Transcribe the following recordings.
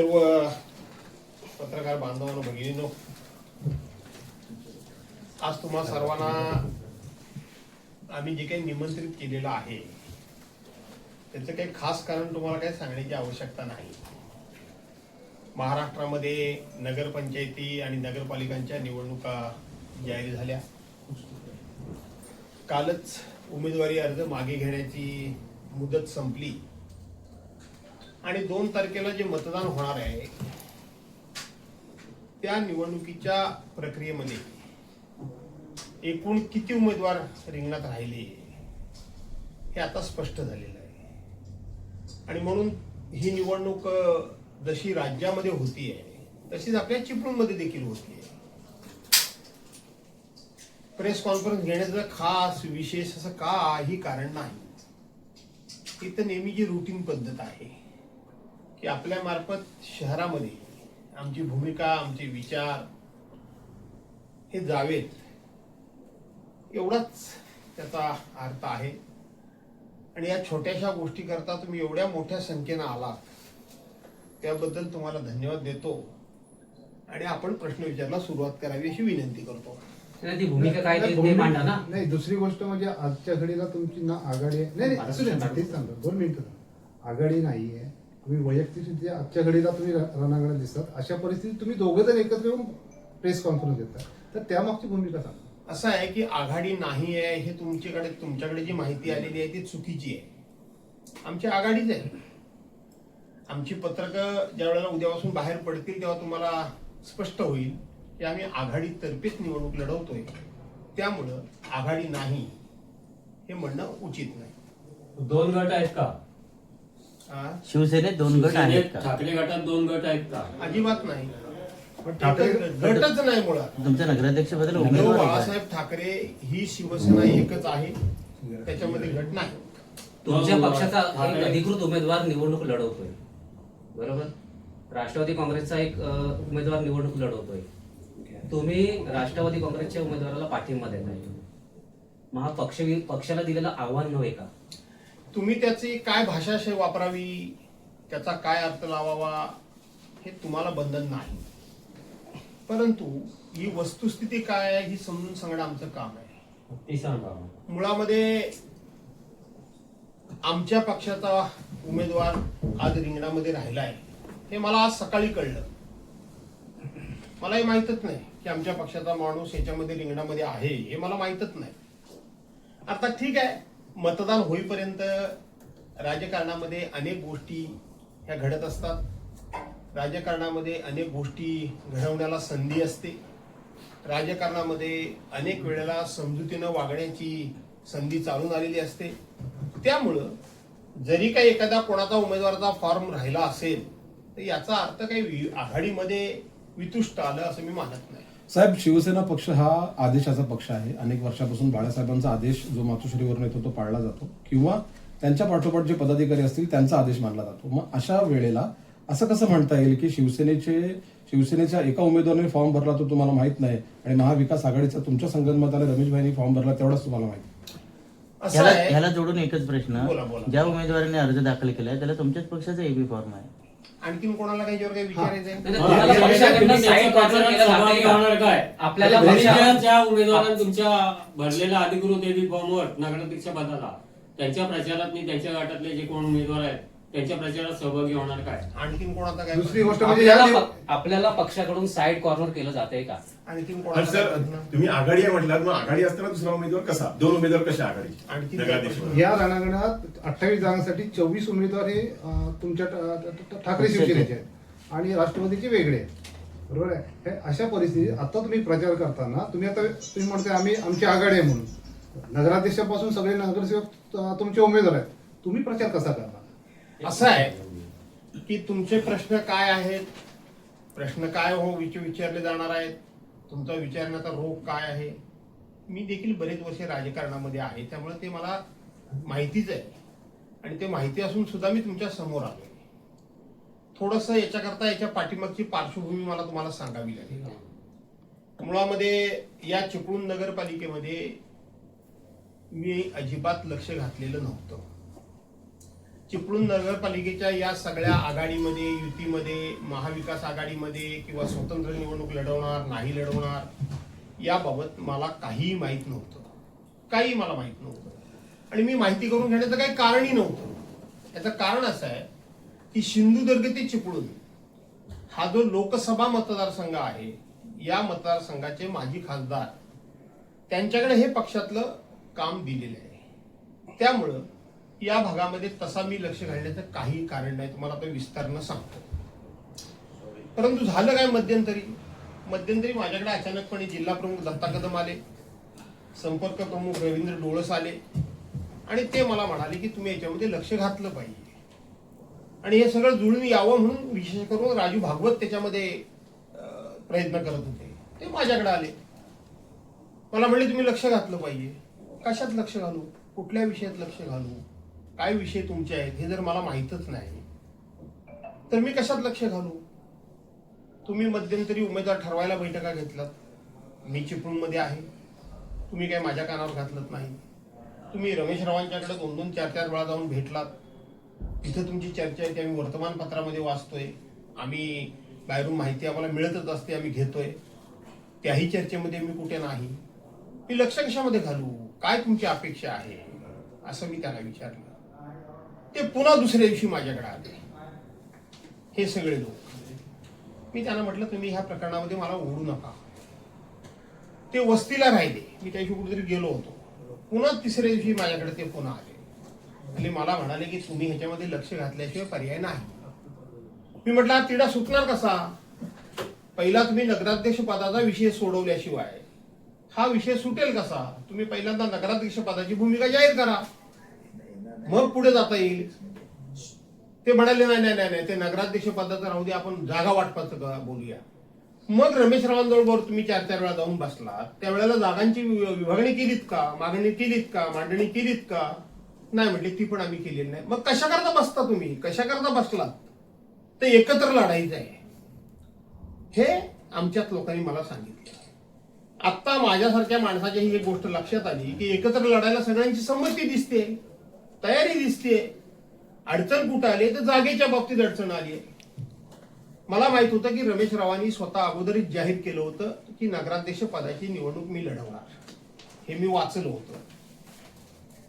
सर्व पत्रकार बांधवांनो भगिनीनो आज तुम्हा सर्वांना आम्ही जे काही निमंत्रित केलेलं आहे त्याचं काही खास कारण तुम्हाला काही सांगण्याची आवश्यकता नाही. महाराष्ट्रामध्ये नगरपंचायती आणि नगरपालिकांच्या निवडणुका जाहीर झाल्या. कालच उमेदवारी अर्ज मागे घेण्याची मुदत संपली. आणि दोन तारखेला जे मतदान होणार आहे त्या निवडणुकीच्या प्रक्रियेमध्ये एकूण किती उमेदवार रिंगणात राहिले हे आता स्पष्ट झालेलं आहे. आणि म्हणून ही निवडणूक जशी राज्यामध्ये होती आहे तशीच आपल्या चिपळूणमध्ये देखील होती आहे प्रेस कॉन्फरन्स घेण्याचं खास विशेष असं काही कारण नाही. ही तर नेहमीची रुटीन पद्धत आहे की आपल्या मार्फत शहरामध्ये आमची भूमिका आमचे विचार हे जावेत. एवढाच त्याचा अर्थ आहे. आणि या छोट्याशा गोष्टी करता तुम्ही एवढ्या मोठ्या संख्येनं आलात. त्याबद्दल तुम्हाला धन्यवाद देतो. आणि आपण प्रश्न विचारला सुरुवात करावी अशी विनंती करतो. नाही, ती भूमिका काय नाही दुसरी गोष्ट म्हणजे आजच्या घडीला तुमची ना आघाडी आहे. नाही नाही दोन मिनिटं आघाडी नाही आहे तुम्ही वैयक्तिक आजच्या घडीला तुम्ही रणांगणात दिसतात. अशा परिस्थितीत तुम्ही दोघं जण एकत्र येऊन प्रेस कॉन्फरन्स घेता तर त्यामागची भूमिका सांगा. असं आहे की आघाडी नाही आहे हे तुमच्याकडे तुमच्याकडे जी माहिती आलेली आहे ती चुकीची आहे. आमची आघाडीच आहे. आमची पत्रकं ज्या वेळेला उद्यापासून बाहेर पडतील तेव्हा तुम्हाला स्पष्ट होईल की आम्ही आघाडीतर्फेच निवडणूक लढवतोय. त्यामुळं आघाडी नाही हे म्हणणं उचित नाही. दोन गट आहेत का? शिवसेनेत दोन गट आहेत शिवसेनेत का? ठाकरे गटात दोन गट आहेत का? अजिबात नाही. पण ठाकरे एकच गटच नाही मुळात. तुमच्या नगराध्यक्षबद्दल उद्धव उमेदवार आहे. का? बाळासाहेब ठाकरे ही शिवसेना एकच आहे. त्याच्यामध्ये गट नाही. तुमच्या. पक्षाचा एक ठाकरे- अधिकृत उमेदवार निवडणूक लढवतोय. बरोबर? राष्ट्रवादी काँग्रेसचा एक अ, उमेदवार निवडणूक लढवतोय. तुम्ही राष्ट्रवादी काँग्रेसच्या उमेदवाराला पाठिंबा देत आहे मग हा पक्ष पक्षाला दिलेलं आव्हान नव्हे का? तुम्ही त्याची काय भाषा वापरावी? त्याचा काय अर्थ लावावा? हे तुम्हाला बंधन नाही. परंतु ही वस्तुस्थिती काय आहे ही समजून सांगणं आमचं काम आहे. मुळामध्ये आमच्या पक्षाचा उमेदवार आज रिंगणामध्ये राहिला आहे हे मला आज सकाळी कळलं. मलाही माहीतच नाही की आमच्या पक्षाचा माणूस याच्यामध्ये रिंगणामध्ये आहे हे मला माहीतच नाही. अर्थात ठीक आहे मतदान होईपर्यंत राजकारणामध्ये अनेक गोष्टी ह्या घडत असतात. राजकारणामध्ये अनेक गोष्टी घडवण्याला संधी असते. राजकारणामध्ये अनेक वेळेला समजुतीनं वागण्याची संधी चालून आलेली असते. त्यामुळं जरी काही एखादा कोणाचा उमेदवाराचा फॉर्म राहिला असेल तर याचा अर्थ काही वि- आघाडीमध्ये वितुष्ट आलं असं मी मानत नाही. साहेब शिवसेना पक्ष हा आदेशाचा पक्ष आहे. अनेक वर्षापासून बाळासाहेबांचा आदेश जो मातोश्रीवरून येतो तो पाळला जातो. किंवा त्यांच्या पाठोपाठ जे पदाधिकारी असतील त्यांचा आदेश मानला जातो. मग अशा वेळेला असं कसं म्हणता येईल की शिवसेनेचे शिवसेनेच्या एका उमेदवाराने फॉर्म भरला तो तुम्हाला माहीत नाही आणि महाविकास आघाडीचा तुमच्या संगणमताने रमेश भाईनी फॉर्म भरला तेवढाच तुम्हाला माहिती असं ह्याला आहे. ह्याला जोडून एकच प्रश्न. बोला, बोला. ज्या उमेदवाराने अर्ज दाखल केलाय त्याला तुमच्याच पक्षाचा एबी फॉर्म आहे. आणखीन कोणाला काही याच्यावर काही विचारायचं आहे नाही, तुम्हाला पक्षाकडनं side control केलं जातंय का? काय आपल्याला ज्या- उमेदवारांनी तुमच्या भरलेल्या अधिकृत एबी फॉर्मवर नगराध्यक्ष पदाला त्यांच्या प्रचारात त्यांच्या गटातले जे कोण उमेदवार आहेत त्यांच्या प्रचारात सहभागी होणार काय? आणखीन कोणाचा काय दुसरी गोष्ट म्हणजे या आपल्याला दिव- प- आपल्याला पक्षाकडून साईड कॉर्नर केलं जातंय का? आणखीन कोणाचा सर प्रश्न? तुम्ही आघाडी आहे म्हटलं मग आघाडी असताना दुसरा उमेदवार कसा? दोन उमेदवार कशा आघाडी? आणखी नगराध्यक्ष? या रणांगणात अठ्ठावीस जागांसाठी चोवीस उमेदवार हे अं, तुमच्या ठाकरे शिवसेनेचे आहेत. आणि राष्ट्रवादीचे वेगळे आहेत. बरोबर आहे? हे अशा परिस्थितीत आता तुम्ही प्रचार करताना तुम्ही आता तुम्ही म्हणताय आम्ही आमची आघाडी आहे म्हणून. नगराध्यक्षापासून सगळे नगरसेवक अं, तुमचे उमेदवार आहेत. तुम्ही प्रचार कसा करणार असं आहे की तुमचे प्रश्न काय आहेत? प्रश्न काय हो विच विचारले जाणार आहेत? तुमचा विचारण्याचा रोग काय आहे? मी देखील बरेच वर्ष राजकारणामध्ये आहे त्यामुळे ते मला माहितीच आहे. आणि ते माहिती असून सुद्धा मी तुमच्यासमोर आलो थोडस याच्याकरता याच्या पाठीमागची पार्श्वभूमी मला तुम्हाला सांगावी लागेल. मुळामध्ये या चिपळूण नगरपालिकेमध्ये मी अजिबात लक्ष घातलेलं नव्हतं. चिपळूण नगरपालिकेच्या या सगळ्या आघाडीमध्ये युतीमध्ये महाविकास आघाडीमध्ये किंवा स्वतंत्र निवडणूक लढवणार नाही लढवणार याबाबत मला काहीही माहीत नव्हतं. काही मला माहीत नव्हतं. आणि मी माहिती करून घेण्याचं काही कारणही नव्हतं. याचं कारण असं आहे की सिंधुदुर्ग ते चिपळूण हा जो लोकसभा मतदारसंघ आहे या मतदारसंघाचे माजी खासदार त्यांच्याकडे हे पक्षातलं काम दिलेलं आहे. त्यामुळं या भागामध्ये तसा मी लक्ष घालण्याचं काही कारण नाही तुम्हाला आता विस्तारनं सांगतो. परंतु झालं काय मध्यंतरी? मध्यंतरी माझ्याकडे अचानकपणे जिल्हा प्रमुख दत्ता कदम आले संपर्क प्रमुख रवींद्र डोळस आले आणि ते मला म्हणाले की तुम्ही याच्यामध्ये लक्ष घातलं पाहिजे. आणि हे सगळं जुळून यावं म्हणून विशेष करून राजू भागवत त्याच्यामध्ये प्रयत्न करत होते. ते माझ्याकडे आले. मला म्हणले तुम्ही लक्ष घातलं पाहिजे. कशात लक्ष घालू? कुठल्या विषयात लक्ष घालू? काय विषय तुमचे आहेत हे जर मला माहीतच नाही तर मी कशात लक्ष घालू? तुम्ही मध्यंतरी उमेदवार ठरवायला बैठका घेतलात मी चिपळूणमध्ये आहे. तुम्ही काय माझ्या कानावर घातलत नाही. तुम्ही रमेश रावांच्याकडे दोन दोन चार चार वेळा जाऊन भेटलात. तिथं तुमची चर्चा आहे ती आम्ही वर्तमानपत्रामध्ये वाचतोय. आम्ही बाहेरून माहिती आम्हाला मिळतच असते आम्ही घेतोय. त्याही चर्चेमध्ये मी कुठे नाही. मी लक्ष कशामध्ये घालू. काय तुमची अपेक्षा आहे? असं मी त्याला विचारलं. ते पुन्हा दुसऱ्या दिवशी माझ्याकडे आले. हे सगळे लोक. मी त्यांना म्हटलं तुम्ही ह्या प्रकरणामध्ये मला ओढू नका. ते वस्तीला राहिले. मी त्याशी कुठेतरी गेलो होतो. पुन्हा तिसऱ्या दिवशी माझ्याकडे ते पुन्हा आले. आणि मला म्हणाले की तुम्ही ह्याच्यामध्ये लक्ष घातल्याशिवाय पर्याय नाही. मी म्हटलं तिडा तिढा सुटणार कसा? पहिला तुम्ही नगराध्यक्ष पदाचा विषय सोडवल्याशिवाय. हा विषय सुटेल कसा? तुम्ही पहिल्यांदा नगराध्यक्ष पदाची भूमिका जाहीर करा. मग पुढे जाता येईल? ते म्हणाले नाही नाही नाही नाही ते नगराध्यक्ष पदाचं राहू दे आपण जागा वाटपाचं बोलूया. मग रमेश रावांजवळ तुम्ही चार चार वेळा जाऊन बसला त्यावेळेला जागांची विभागणी केलीत का? मागणी केलीत का? मांडणी केलीत का? नाही म्हटली ती पण आम्ही केलेली नाही. मग कशा करता बसता तुम्ही? कशा करता बसलात? ते एकत्र लढायचं आहे. हे आमच्यात लोकांनी मला सांगितलं. आत्ता माझ्यासारख्या माणसाची ही एक गोष्ट लक्षात आली की एकत्र लढायला सगळ्यांची संमती दिसते. तयारी दिसते अडचण कुठं आली तर जागेच्या बाबतीत अडचण आली आहे. मला माहीत होतं की रमेश रावांनी स्वतः अगोदरच जाहीर केलं होतं की नगराध्यक्ष पदाची निवडणूक मी लढवणार. हे मी वाचलं होतं.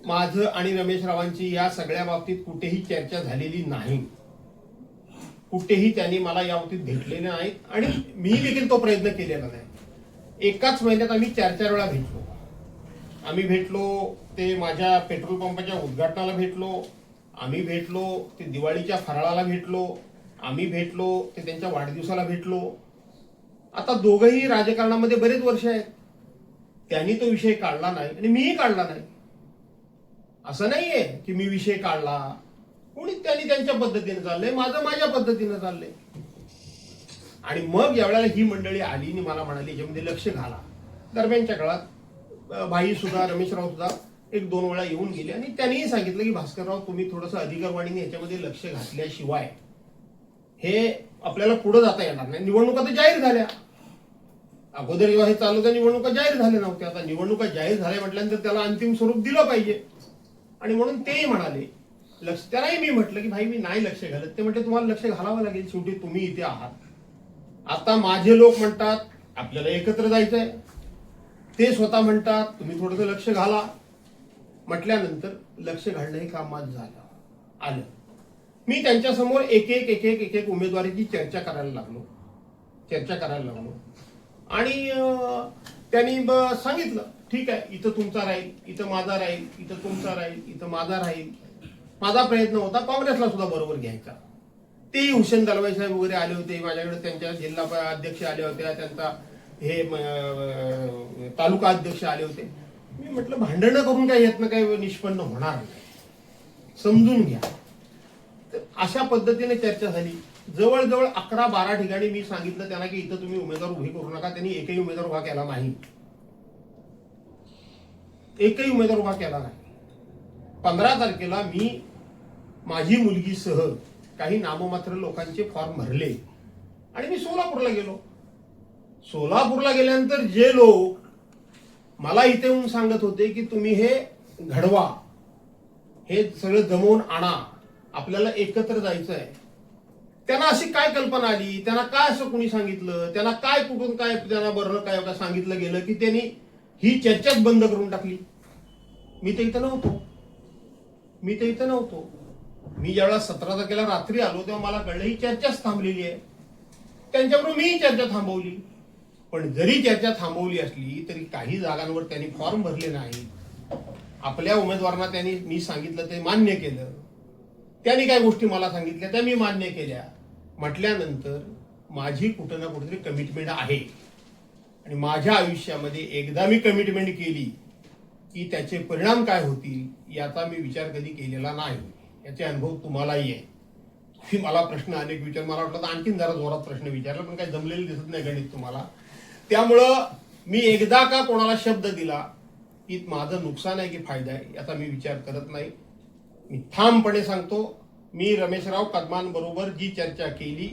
माझं आणि रमेश रावांची या सगळ्या बाबतीत कुठेही चर्चा झालेली नाही. कुठेही त्यांनी मला या बाबतीत भेटलेले नाहीत आणि मी देखील तो प्रयत्न केलेला नाही. एकाच महिन्यात आम्ही चार चार वेळा भेटलो. आम्ही भेटलो ते माझ्या पेट्रोल पंपाच्या उद्घाटनाला भेटलो आम्ही भेटलो ते दिवाळीच्या फराळाला भेटलो आम्ही भेटलो ते त्यांच्या वाढदिवसाला भेटलो. आता दोघंही राजकारणामध्ये बरेच वर्ष आहेत. त्यांनी तो विषय काढला नाही आणि मीही काढला नाही. असं नाहीये की मी विषय काढला. कोणी त्यांनी त्यांच्या पद्धतीने चाललंय माझं माझ्या पद्धतीने चाललंय. आणि मग यावेळेला ही मंडळी आली आणि मला म्हणाली याच्यामध्ये लक्ष घाला. दरम्यानच्या काळात भाई सुद्धा रमेशराव सुद्धा एक दोन वेळा येऊन गेले. आणि त्यांनीही सांगितलं की भास्करराव तुम्ही थोडंसं अधिकारवाणीने याच्यामध्ये लक्ष घातल्याशिवाय हे आपल्याला पुढे जाता येणार नाही. निवडणुका तर जाहीर झाल्या. अगोदर जेव्हा हे चालू त्या निवडणुका जाहीर झाल्या नव्हत्या. आता निवडणुका जाहीर झाल्या म्हटल्यानंतर त्याला अंतिम स्वरूप दिलं पाहिजे. आणि म्हणून तेही म्हणाले लक्ष त्यालाही मी म्हटलं की भाई मी नाही लक्ष घालत. ते म्हटले तुम्हाला लक्ष घालावं लागेल. शेवटी तुम्ही इथे आहात. आता माझे लोक म्हणतात आपल्याला एकत्र जायचंय. ते स्वतः म्हणतात तुम्ही थोडंसं लक्ष घाला. म्हटल्यानंतर लक्ष घालणं हे काम झालं आलं. मी त्यांच्यासमोर एक एक एक एक एक एक उमेदवारीची चर्चा करायला लागलो. चर्चा करायला लागलो. आणि त्यांनी ब- सांगितलं ठीक आहे इथं तुमचा राहील इथं माझा राहील इथं तुमचा राहील इथं माझा राहील. माझा प्रयत्न होता काँग्रेसला सुद्धा बरोबर घ्यायचा. तेही हुसेन दलवाई साहेब वगैरे आले होते माझ्याकडे त्यांच्या जिल्हा अध्यक्ष आले होते त्यांचा हे तालुका अध्यक्ष आले होते. मी म्हटलं भांडणं करून काय यातनं काही निष्पन्न होणार नाही. समजून घ्या. तर अशा पद्धतीने चर्चा झाली. जवळजवळ अकरा बारा ठिकाणी मी सांगितलं त्यांना की इथं तुम्ही उमेदवार उभे करू नका त्यांनी एकही उमेदवार उभा केला नाही. एकही उमेदवार उभा केला नाही. पंधरा तारखेला मी माझी मुलगीसह काही नाममात्र लोकांचे फॉर्म भरले. आणि मी सोलापूरला गेलो. सोलापूरला गेल्यानंतर जे लोक मला इथे येऊन सांगत होते की तुम्ही हे घडवा. हे सगळं जमवून आणा. आपल्याला एकत्र जायचं आहे त्यांना अशी काय कल्पना आली? त्यांना काय असं कुणी सांगितलं? त्यांना काय कुठून काय त्यांना बरं काय काय सांगितलं गेलं की त्यांनी ही चर्चाच बंद करून टाकली? मी तर इथं नव्हतो. मी तर इथं नव्हतो. मी ज्यावेळेला सतरा तारखेला रात्री आलो तेव्हा मला कळलं ही चर्चाच थांबलेली आहे. त्यांच्याबरोबर मी ही चर्चा थांबवली. पण जरी चर्चा थांबवली असली तरी काही जागांवर त्यांनी फॉर्म भरले नाही आपल्या उमेदवारांना त्यांनी मी सांगितलं ते मान्य केलं. त्यांनी काही गोष्टी मला सांगितल्या त्या मी मान्य केल्या. म्हटल्यानंतर माझी कुठं ना कुठेतरी कमिटमेंट आहे. आणि माझ्या आयुष्यामध्ये एकदा मी कमिटमेंट केली की त्याचे परिणाम काय होतील याचा मी विचार कधी केलेला नाही. याचे अनुभव तुम्हालाही आहे तुम्ही मला प्रश्न अनेक विचार मला वाटलं तर आणखीन जरा जोरात प्रश्न विचारला पण काही जमलेलं दिसत नाही गणित तुम्हाला. त्यामुळं मी एकदा का कोणाला शब्द दिला की माझं नुकसान आहे की फायदा आहे याचा मी विचार करत नाही. मी ठामपणे सांगतो मी रमेशराव कदमांबरोबर जी चर्चा केली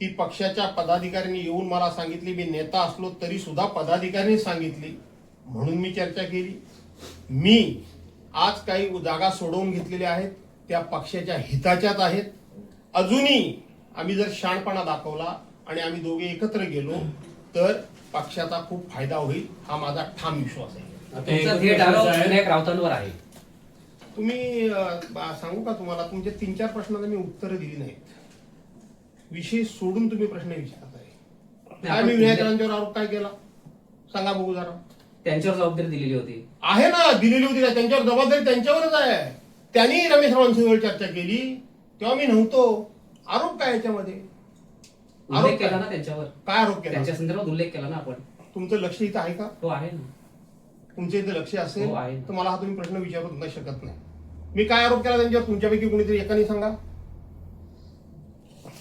ती पक्षाच्या पदाधिकाऱ्यांनी येऊन मला सांगितली मी नेता असलो तरी सुद्धा पदाधिकाऱ्यांनी सांगितली म्हणून मी चर्चा केली. मी आज काही जागा सोडवून घेतलेल्या आहेत त्या पक्षाच्या हिताच्याच आहेत. अजूनही आम्ही जर शाणपणा दाखवला आणि आम्ही दोघे एकत्र गेलो तर पक्षाचा खूप फायदा होईल हा माझा ठाम विश्वास आहे. तुमचा थेट आरोप. विनायक राऊतांवर आहे. तुम्ही अं, सांगू का तुम्हाला तुमच्या तीन चार प्रश्नांना मी उत्तरं दिली नाहीत. विषय सोडून तुम्ही प्रश्न विचारत आहे काय मी विनायक रावांच्यावर आरोप काय केला? सांगा बघू जरा. त्यांच्यावर जबाबदारी दिलेली होती. आहे ना दिलेली होती ना त्यांच्यावर जबाबदारी त्यांच्यावरच आहे. त्यांनी रमेश रावांसोबत चर्चा केली तेव्हा मी नव्हतो. आरोप काय याच्यामध्ये? उल्लेख आरोप केला काय? ना त्यांच्यावर. काय आरोप केला? त्यांच्या संदर्भात उल्लेख केला ना आपण. तुमचं लक्ष इथं आहे का? तो आहे ना. तुमच्या इथे लक्ष असेल हो, आहे. तर मला हा तुम्ही प्रश्न विचारू नाही शकत नाही. मी काय आरोप केला त्यांच्यावर? तुमच्यापैकी कोणीतरी एकाने सांगा.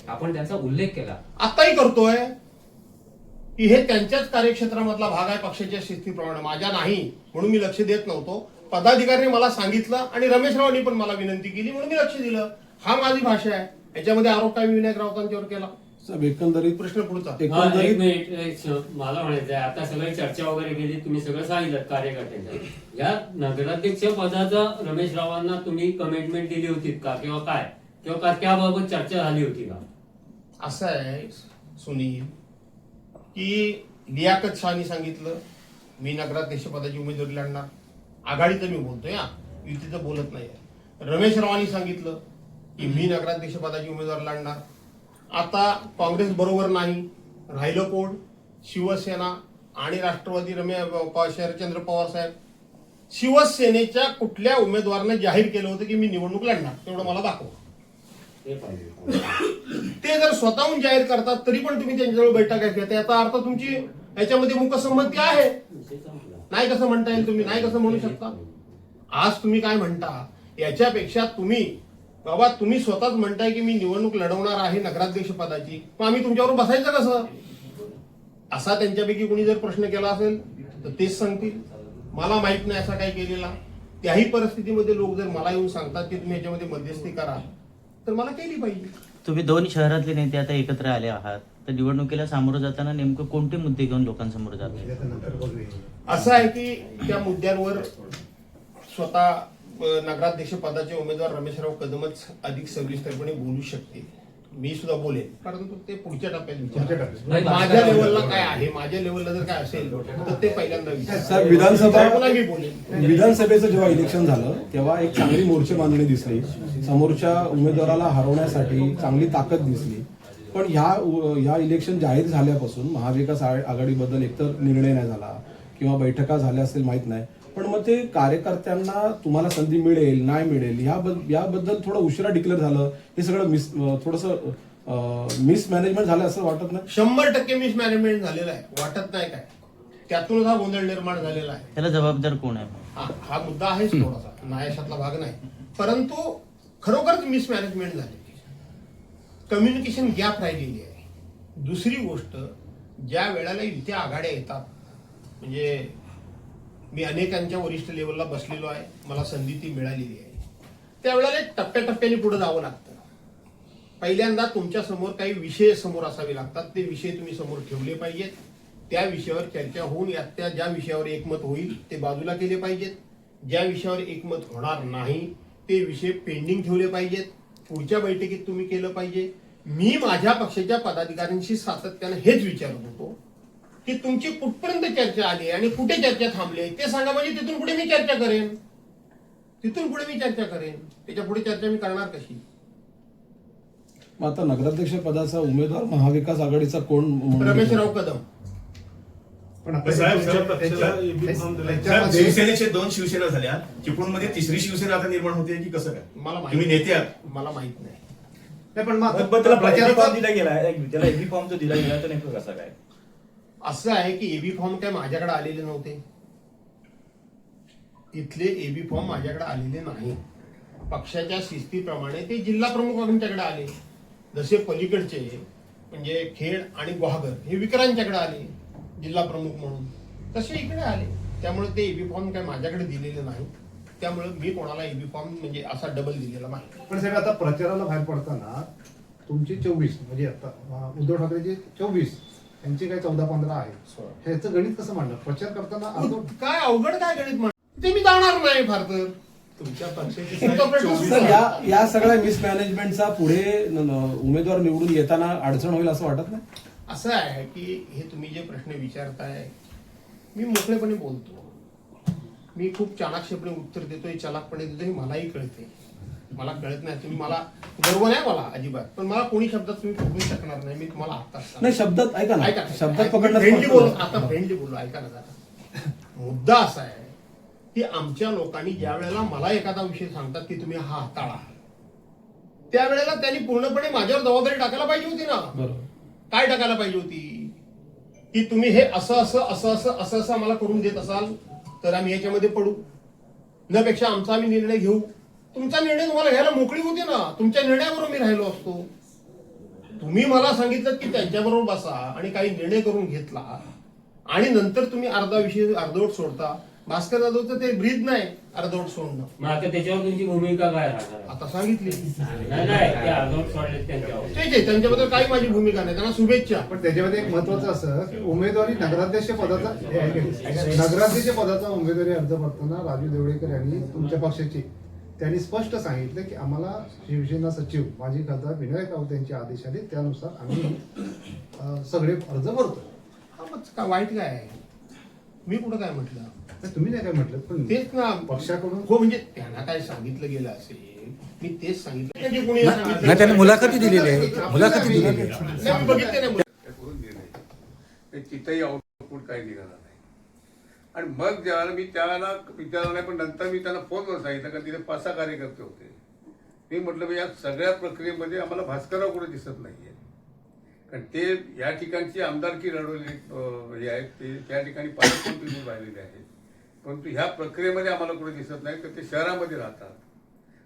आपण त्यांचा उल्लेख केला. आताही करतोय की हे त्यांच्याच कार्यक्षेत्रामधला भाग आहे पक्षाच्या शिस्तीप्रमाणे. माझ्या नाही म्हणून मी लक्ष देत नव्हतो. पदाधिकाऱ्यांनी मला सांगितलं आणि रमेश रावांनी पण मला विनंती केली म्हणून मी लक्ष दिलं. हा माझी भाषा आहे. याच्यामध्ये आरोप काय मी विनायक राऊतांच्यावर केला? साहेब एकंदरीत प्रश्न पुढचा. हा, एक एकंदरीत मिनिट एक श- मला म्हणायचं आहे आता सगळी चर्चा वगैरे केली तुम्ही सगळं सांगितलं कार्यकर्त्यांच्या या नगराध्यक्ष पदाचा रमेश रावांना तुम्ही कमिटमेंट दिली होती का किंवा काय? किंवा का त्याबाबत चर्चा झाली होती का? असं आहे सुनील की लियाकत शहानी सांगितलं मी नगराध्यक्ष पदाची उमेदवारी लढणार. आघाडीचं मी बोलतोय हा. युतीचं बोलत नाही रमेश रावांनी सांगितलं की मी नगराध्यक्ष पदाची उमेदवार लढणार. आता काँग्रेस बरोबर नाही. राहिलं कोण? शिवसेना आणि राष्ट्रवादी रमे शरदचंद्र पवार साहेब. शिवसेनेच्या कुठल्या उमेदवाराने जाहीर केलं होतं की मी निवडणूक लढणार? तेवढं मला दाखवा. ते जर स्वतःहून जाहीर करतात तरी पण तुम्ही त्यांच्याजवळ बैठका घेता याचा अर्थ तुमची याच्यामध्ये मुकसंमती आहे. नाही कसं म्हणता येईल तुम्ही? नाही कसं म्हणू शकता? आज तुम्ही काय म्हणता? याच्यापेक्षा तुम्ही बाबा तुम्ही स्वतःच म्हणताय की मी निवडणूक लढवणार आहे नगराध्यक्ष पदाची. मग आम्ही तुमच्यावर बसायचं कसं? असा त्यांच्यापैकी कोणी जर प्रश्न केला असेल तर तेच सांगतील. मला माहीत नाही असा काय केलेला. त्याही परिस्थितीमध्ये लोक जर मला येऊन सांगतात की तुम्ही याच्यामध्ये मध्यस्थी करा तर मला केली पाहिजे. तुम्ही दोन शहरातले नेते आता एकत्र आले आहात. तर निवडणुकीला सामोरं जाताना नेमकं कोणते मुद्दे घेऊन लोकांसमोर जात असं आहे की त्या मुद्द्यांवर स्वतः नगराध्यक्ष पदाचे उमेदवार रमेशराव कदमच अधिक सविस्तरपणे बोलू शकतील. मी सुद्धा बोलेन. परंतु ते पुढच्या टप्प्यात विचार. माझ्या लेवलला काय आहे? माझ्या लेवलला जर काय असेल तर ते पहिल्यांदा विचार. विधानसभा- पुन्हा मी बोलेन. विधानसभेचं जेव्हा इलेक्शन झालं तेव्हा एक चांगली मोर्चे बांधणी दिसली. समोरच्या उमेदवाराला हरवण्यासाठी चांगली ताकद दिसली. पण ह्या ह्या इलेक्शन जाहीर झाल्यापासून महाविकास आघाडीबद्दल एकतर निर्णय नाही झाला किंवा बैठका झाल्या असेल माहीत नाही. पण मग ते कार्यकर्त्यांना तुम्हाला संधी मिळेल नाही मिळेल याबद्दल याबद्दल थोडं उशिरा डिक्लेअर झालं. हे सगळं मिस थोडस मिसमॅनेजमेंट झालं असं वाटत नाही? शंभर टक्के मिसमॅनेजमेंट झालेलं आहे. वाटत नाही काय. त्यातूनच हा गोंधळ निर्माण झालेला आहे. त्याला जबाबदार कोण आहे? हा हा मुद्दा आहेच थोडासा. नायाशातला भाग नाही. परंतु खरोखरच मिसमॅनेजमेंट झालेली कम्युनिकेशन गॅप राहिलेली आहे. दुसरी गोष्ट ज्या वेळेला युती आघाड्या येतात म्हणजे मी अनेकांच्या वरिष्ठ लेवलला बसलेलो आहे. मला संधी ती मिळालेली आहे. त्यावेळेला एक टप्प्याटप्प्याने पुढे जावं लागतं. पहिल्यांदा तुमच्यासमोर काही विषय समोर असावे लागतात. ते विषय तुम्ही समोर ठेवले पाहिजेत. त्या विषयावर चर्चा होऊन यात त्या ज्या विषयावर एकमत होईल ते बाजूला केले पाहिजेत. ज्या विषयावर एकमत होणार नाही ते विषय पेंडिंग ठेवले पाहिजेत. पुढच्या बैठकीत तुम्ही केलं पाहिजे. मी माझ्या पक्षाच्या पदाधिकाऱ्यांशी सातत्यानं हेच विचारत होतो. की तुमची कुठपर्यंत चर्चा आली आणि कुठे चर्चा थांबली आहे ते सांगा म्हणजे तिथून पुढे मी चर्चा करेन. तिथून पुढे मी चर्चा करेन. त्याच्या पुढे चर्चा मी करणार कशी? मग आता नगराध्यक्ष पदाचा उमेदवार महाविकास आघाडीचा कोण रमेशराव कदम. शिवसेनेचे दोन शिवसेना झाल्या. चिपळूणमध्ये तिसरी शिवसेना आता निर्माण होते की कसं काय? मला तुम्ही नेते आहात. मला माहीत नाही. पण मग त्याला प्रचाराचा- फॉर्म दिला गेला. त्याला एबी फॉर्म जो दिला गेला तो नेमकं कसा काय? असं आहे की एबी फॉर्म काय माझ्याकडे आलेले नव्हते. इथले एबी फॉर्म माझ्याकडे आलेले नाही. पक्षाच्या शिस्तीप्रमाणे ते जिल्हा प्रमुखांच्याकडे आले. जसे पलीकडचे म्हणजे खेड आणि गुहागर हे विक्रांच्याकडे आले जिल्हा प्रमुख म्हणून. तसे इकडे आले. त्यामुळे ते एबी फॉर्म काय माझ्याकडे दिलेले नाही. त्यामुळे मी कोणाला एबी फॉर्म म्हणजे असा डबल दिलेला नाही. पण साहेब आता प्रचाराला बाहेर पडताना तुमचे चोवीस म्हणजे आता उद्धव ठाकरेचे चोवीस यांचे काय चौदा पंधरा आहे? ह्याचं गणित कसं मांडणार? प्रचार करताना काय अवघड काय गणित म्हण ते मी जाणार नाही फार तर तुमच्या पक्षाचे तुमचा प्रश्न चोवीस सर या या सगळ्या मिसमॅनेजमेंटचा पुढे न- न- उमेदवार निवडून येताना अडचण होईल असं वाटत नाही? असं आहे की हे तुम्ही जे प्रश्न विचारताय मी मोकळेपणे बोलतो. मी खूप चाणाक्षपणे उत्तर देतोय चलाकपणे देतोय हे मलाही कळते मला कळत नाही. तुम्ही मला गर्व नाही मला अजिबात. पण मला कोणी शब्दात तुम्ही पकडू शकणार नाही. मी तुम्हाला आत्ताच नाही. शब्दात ऐका ना. शब्दात फ्रेंडली बोलू. आता फ्रेंडली बोलू. ऐका ना जरा. मुद्दा असा आहे की आमच्या लोकांनी ज्या वेळेला मला एखादा विषय सांगतात की तुम्ही हा हाताळा त्यावेळेला त्यांनी पूर्णपणे माझ्यावर जबाबदारी टाकायला पाहिजे होती ना. काय टाकायला पाहिजे होती? की तुम्ही हे असं असं असं असं असं असं आम्हाला करून देत असाल तर आम्ही याच्यामध्ये पडू. न पेक्षा आमचा आम्ही निर्णय घेऊ. तुमचा निर्णय तुम्हाला घ्यायला मोकळी होती ना. तुमच्या निर्णयाबरोबर मी राहिलो असतो. तुम्ही मला सांगितलं की त्यांच्याबरोबर बसा आणि काही निर्णय करून घेतला आणि नंतर तुम्ही अर्धा विषय अर्धवट सोडता. भास्कर जाधवचं ते ब्रीद नाही अर्धवट सोडणं. मग आता त्याच्यावर तुमची भूमिका काय राहणार? आता सांगितली. नाही नाही ते अर्धवट सोडले त्यांच्यावर. तेच आहे त्यांच्याबद्दल काही माझी भूमिका नाही. त्यांना शुभेच्छा. पण त्याच्यामध्ये एक महत्वाचं असं की उमेदवारी नगराध्यक्ष पदाचा हे नगराध्यक्ष पदाचा उमेदवारी अर्ज भरताना राजू देवळेकर यांनी तुमच्या पक्षाचे त्यांनी स्पष्ट सांगितलं की आम्हाला शिवसेना सचिव माजी खासदार विनायक राऊत यांचे आदेश आले त्यानुसार आम्ही सगळे अर्ज भरतो. हा वाईट काय आहे? मी कुठं काय म्हटलं? तुम्ही नाही काय म्हटलं पण तेच ना. पक्षाकडून हो म्हणजे त्यांना काय सांगितलं गेलं असेल मी तेच सांगितलं. त्यांनी मुलाखती दिलेली आहे. मुलाखती दिलेली आहे. बघितले नाही. आउटपुट काही निघालं आणि मग ज्यावेळेला मी त्याला विचारलं नाही पण नंतर मी त्यांना फोनवर सांगितलं कारण तिथे पाच सहा कार्यकर्ते होते. मी म्हटलं या सगळ्या प्रक्रियेमध्ये आम्हाला भास्करराव कुठे दिसत नाही आहे कारण ते या ठिकाणची आमदारकी लढवली हे आहेत. ते त्या ठिकाणी पाच म्हणून राहिलेले आहेत. परंतु ह्या प्रक्रियेमध्ये आम्हाला कुठे दिसत नाही तर ते शहरामध्ये राहतात.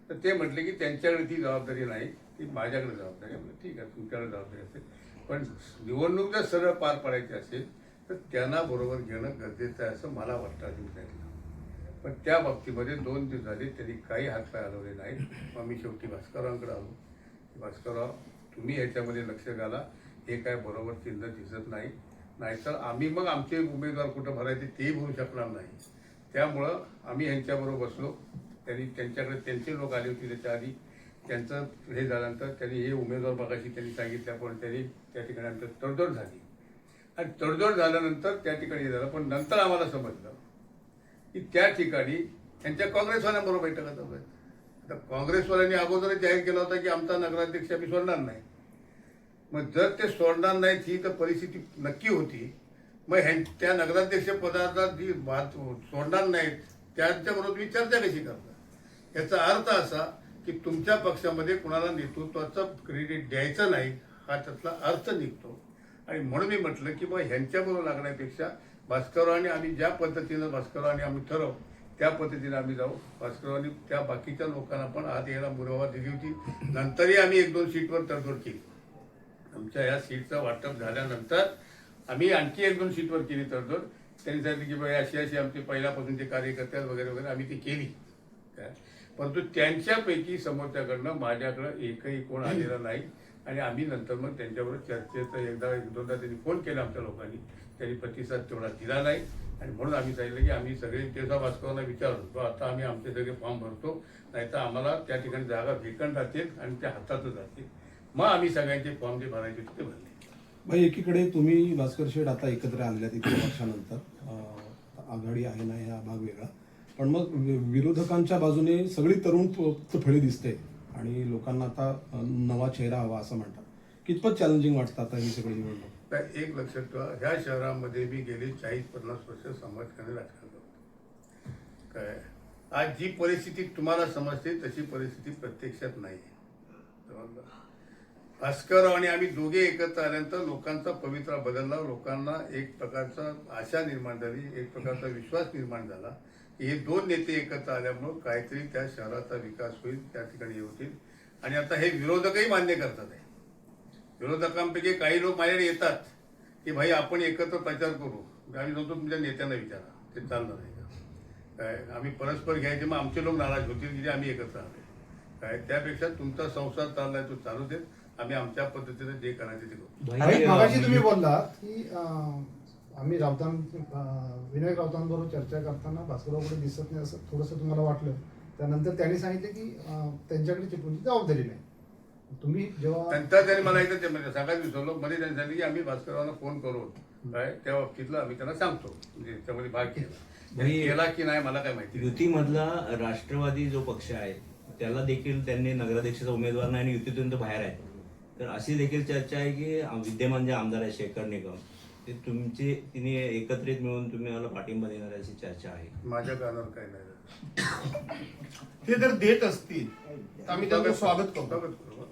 तर ते म्हटले की त्यांच्याकडे ती जबाबदारी नाही ती माझ्याकडे जबाबदारी आहे. ठीक आहे तुमच्याकडे जबाबदारी असेल. पण निवडणूक जर सरळ पार पाडायची असेल तर त्यांना बरोबर घेणं गरजेचं आहे असं मला वाटतं अधिकाऱ्यांना पण त्या बाबतीमध्ये दोन दिवस झाले त्यांनी काही हातपाय हलवले नाहीत. मग मी शेवटी भास्कररावांकडे आलो. भास्करराव तुम्ही याच्यामध्ये लक्ष घाला. हे काय बरोबर चिन्ह दिसत नाही. नाहीतर आम्ही मग आमचे उमेदवार कुठं भरायचे तेही भरू शकणार नाही. त्यामुळं आम्ही यांच्याबरोबर बसलो. त्यांनी त्यांच्याकडे त्यांचे लोक आले होते त्याच्या आधी. त्यांचं हे झाल्यानंतर त्यांनी हे उमेदवार बघायची त्यांनी सांगितल्यामुळे त्यांनी त्या ठिकाणी आमचं तडजोड झाली. आणि तडजोड झाल्यानंतर त्या ठिकाणी हे झालं. पण नंतर आम्हाला समजलं की त्या ठिकाणी त्यांच्या काँग्रेसवाल्यांबरोबर बैठका चालू आहेत आता काँग्रेसवाल्यांनी अगोदरच जाहीर केला होता की आमचा नगराध्यक्ष आम्ही सोडणार नाही. मग जर ते सोडणार नाहीत ही तर परिस्थिती नक्की होती. मग ह्यां त्या नगराध्यक्ष पदाचा जी बात सोडणार नाहीत त्यांच्याबरोबर तुम्ही चर्चा कशी करता? याचा अर्थ असा की तुमच्या पक्षामध्ये कुणाला नेतृत्वाचं क्रेडिट द्यायचं नाही हा त्यातला अर्थ निघतो. आणि म्हणून मी म्हटलं की मग ह्यांच्याबरोबर लागण्यापेक्षा भास्कररावांनी आम्ही ज्या पद्धतीनं भास्कररावांनी आम्ही ठरवू त्या पद्धतीने आम्ही जाऊ. भास्कररावांनी त्या बाकीच्या लोकांना पण आत यायला मुरवा दिली होती. नंतरही आम्ही एक दोन सीटवर तडजोड केली. आमच्या ह्या सीटचं वाटप झाल्यानंतर आम्ही आणखी एक दोन सीटवर केली तडजोड त्यांनी सांगितलं की बाई अशी अशी आमचे पहिल्यापासूनचे कार्यकर्ते वगैरे वगैरे आम्ही ती केली. काय परंतु त्यांच्यापैकी समोरच्याकडनं माझ्याकडं एकही कोण आलेला नाही. आणि आम्ही नंतर मग त्यांच्याबरोबर चर्चेचं एकदा एक दोनदा त्यांनी फोन केला आमच्या लोकांनी. त्यांनी प्रतिसाद तेवढा दिला नाही. आणि म्हणून आम्ही सांगितलं की आम्ही सगळे तेसा भास्करांना विचारलो तो आता आम्ही आमचे सगळे फॉर्म भरतो. नाहीतर आम्हाला त्या ठिकाणी जागा भेकंड राहतील आणि त्या हातातच राहतील मग आम्ही सगळ्यांचे फॉर्म जे भरायचे होते ते भरले. भाई एकीकडे तुम्ही भास्कर शेड आता एकत्र आणल्यात इतक्या वर्षानंतर आघाडी आहे ना हा भाग वेगळा. पण मग वि- विरोधकांच्या बाजूने सगळी तरुण फळी दिसते. आणि लोकांना आता नवा चेहरा हवा असं म्हणतात. कितपत चॅलेंजिंग वाटतं आता ही सगळी निवडणूक? एक लक्षात ठेवा ह्या शहरामध्ये मी गेले चाळीस पन्नास वर्ष समाजकारण राजकारण करतो. काय? आज जी परिस्थिती तुम्हाला समजते तशी परिस्थिती प्रत्यक्षात नाही. भास्कर आणि आम्ही दोघे एकत्र आल्यानंतर लोकांचा पवित्रा बदलला लोकांना एक प्रकारचा आशा निर्माण झाली एक प्रकारचा विश्वास निर्माण झाला. हे दोन नेते एकत्र आल्यामुळं काहीतरी त्या शहराचा विकास होईल त्या ठिकाणी होतील. आणि आता हे विरोधकही मान्य करतात आहे विरोधकांपैकी काही लोक माझ्याकडे येतात की भाई आपण एकत्र प्रचार करू. आम्ही सांगतो तुमच्या नेत्यांना विचारा. ते चालणार नाही का? काय आम्ही परस्पर घ्यायचे मग आमचे लोक नाराज होतील की जे आम्ही एकत्र आले काय त्यापेक्षा तुमचा संसार चाललाय तो चालू देत आम्ही आमच्या पद्धतीने जे करायचे ते करू. तुम्ही बोललात की आम्ही राऊतां अं, विनायक राऊतांबरोबर चर्चा करताना भास्कररावकडे दिसत नाही असं थोडंसं तुम्हाला वाटलं. त्यानंतर त्यांनी सांगितलं की त्यांच्याकडे चिपळूणची जबाबदारी नाही. तुम्ही जेव्हा नंतर त्यांनी मला एकदा ते म्हणजे सांगायला विसरलो. मध्ये त्यांनी सांगितलं की आम्ही भास्कररावांना फोन करून काय त्या बाबतीतलं आम्ही त्यांना सांगतो. म्हणजे त्यामध्ये भाग केला. त्यांनी केला की नाही मला काय माहिती. युतीमधला राष्ट्रवादी जो पक्ष आहे त्याला देखील त्यांनी नगराध्यक्षाचा उमेदवार नाही आणि युतीतून तो बाहेर आहे तर अशी देखील चर्चा आहे की विद्यमान जे आमदार आहे शेखर निगम ते तुमचे तिने एकत्रित मिळून तुम्ही मला पाठिंबा देणार अशी चर्चा आहे. माझ्या कानावर काय नाही ते जर देत असतील तर आम्ही त्यांचं स्वागत करतो. स्वागत करू